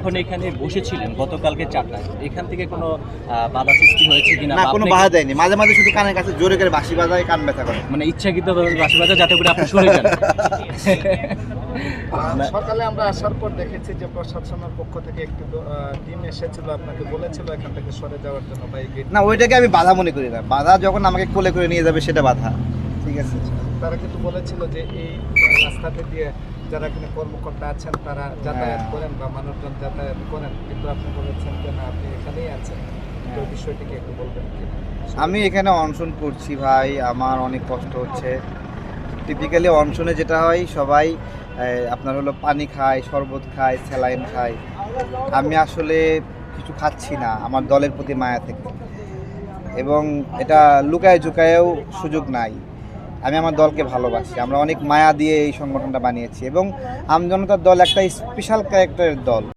এখন এখানে বসেছিলেন গতকালকে চারটায়। এখান থেকে কোনো বাধা সৃষ্টি হয়েছে কিনা না কোনো বাধা দেয়নি। মাঝে মাঝে শুধু কানের কাছে জোরে করে বাঁশি বাজায় কান ব্যথা করে। মানে ইচ্ছাকৃত বাসি বাজা যাতে করে আপনি সরে যান। সকালে আমরা আসার পর দেখেছি যে প্রশাসনের পক্ষ থেকে একটি টিম এসেছিল আপনাকে বলেছিল এখান থেকে সরে যাওয়ার জন্য বা না ওইটাকে আমি বাধা মনে করি না। বাধা যখন আমাকে কোলে করে নিয়ে যাবে সেটা বাধা। ঠিক আছে? তারা কিন্তু বলেছিল যে এই রাস্তাতে দিয়ে যারা এখানে কর্মকর্তা আছেন তারা যাতায়াত হ্যাঁ। করেন বা মানুষজন যাতায়াত করেন কিন্তু আপনি বলেছেন যে না আপনি এখানেই আছেন। তো হ্যাঁ। বিষয়টিকে একটু বলবেন আমি এখানে অনশন করছি ভাই আমার অনেক কষ্ট হচ্ছে। টিপিক্যালি অনশনে যেটা হয় সবাই আপনার হলো পানি খায় শরবত খায় স্যালাইন খায়। আমি আসলে কিছু খাচ্ছি না আমার দলের প্রতি মায়া থেকে। এবং এটা লুকায় ঝুকায়েও সুযোগ নাই। আমি আমার দলকে ভালোবাসি। আমরা অনেক মায়া দিয়ে এই সংগঠনটা বানিয়েছি এবং আমজনতার দল একটা স্পেশাল ক্যারেক্টারের দল।